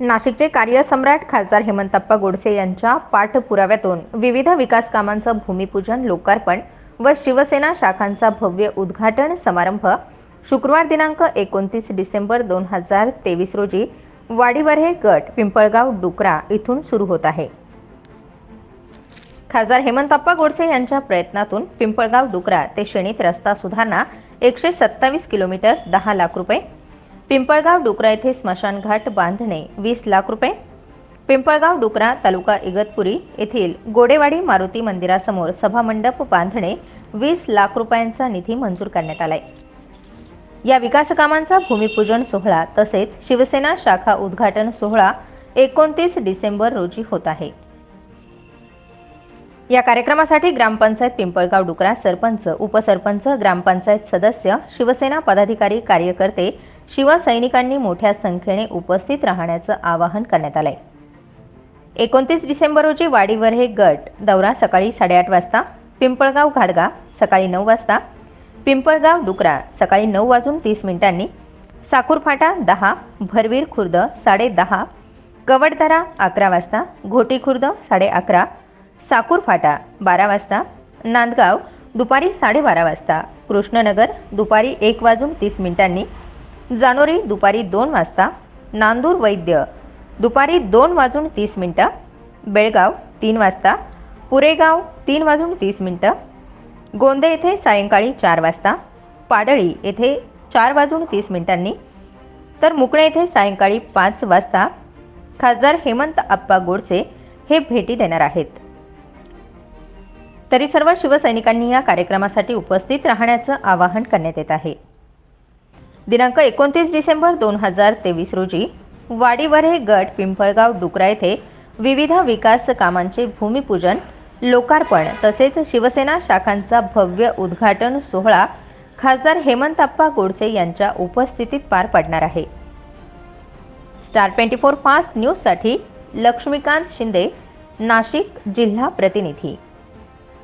नाशिकचे कार्यसम्राट खासदार हेमंतप्पा गोडसे यांच्या पाठपुराव्यातून विविध विकास कामांचं भूमिपूजन लोकार्पण व शिवसेना शाखांचा भव्य उद्घाटन समारंभ शुक्रवार दिनांक एकोणतीस डिसेंबर दोन हजार तेवीस रोजी वाडीवरे गट पिंपळगाव डुकरा इथून सुरू होत आहे. खासदार हेमंतप्पा गोडसे यांच्या प्रयत्नातून पिंपळगाव डुकरा ते शेणीत रस्ता सुधारणा एकशे सत्तावीस किलोमीटर दहा लाख रुपये पिंपळगाव डुकरा येथे स्मशानघाट बांधणे वीस लाख रुपये. पिंपळगाव डुकरा तालुका इगतपुरी येथील गोडेवाडी मारुती मंदिरासमोर सभामंडप बांधणे वीस लाख रुपयांचा निधी मंजूर करण्यात आलाय. या विकास कामांचा भूमिपूजन सोहळा तसेच शिवसेना शाखा उद्घाटन सोहळा एकोणतीस डिसेंबर रोजी होत आहे. या कार्यक्रमासाठी ग्रामपंचायत पिंपळगाव डुकरा सरपंच उपसरपंच ग्रामपंचायत सदस्य शिवसेना पदाधिकारी कार्यकर्ते शिवसैनिकांनी मोठ्या संख्येने उपस्थित राहण्याचं आवाहन करण्यात आलंय. एकोणतीस डिसेंबर रोजी वाडीवर हे गट दौरा सकाळी साडेआठ वाजता पिंपळगाव घाडगा सकाळी नऊ वाजता पिंपळगाव डुकरा सकाळी नऊ वाजून तीस मिनिटांनी साकूरफाटा दहा भरवीर खुर्द साडे दहा कवडदरा अकरा वाजता घोटी खुर्द साडे अकरा साकूर फाटा बारा वाजता नांदगाव दुपारी साडेबारा वाजता कृष्णनगर दुपारी एक वाजून तीस मिनिटांनी जानोरी दुपारी दोन वाजता नांदूर वैद्य. दुपारी दोन वाजून तीस मिनटं. बेळगाव तीन वाजता. पुरेगाव तीन वाजून तीस मिनटं. गोंदे येथे सायंकाळी चार वाजता. पाडळी येथे चार वाजून तीस मिनिटांनी. तर मुकणे येथे सायंकाळी पाच वाजता खासदार हेमंत आप्पा गोडसे हे भेटी देणार आहेत. तरी सर्व शिवसैनिकांनी या कार्यक्रमासाठी उपस्थित राहण्याचं आवाहन करण्यात येत आहे. दिनांक एकोणतीस डिसेंबर दोन हजार तेवीस रोजी वाडीवरे गट पिंपळगाव डुकरा येथे विविध विकास कामांचे भूमिपूजन लोकार्पण तसेच शिवसेना शाखांचा भव्य उद्घाटन सोहळा खासदार हेमंतप्पा गोडसे यांच्या उपस्थितीत पार पडणार आहे. स्टार ट्वेंटी फोर फास्ट न्यूजसाठी लक्ष्मीकांत शिंदे नाशिक जिल्हा प्रतिनिधी.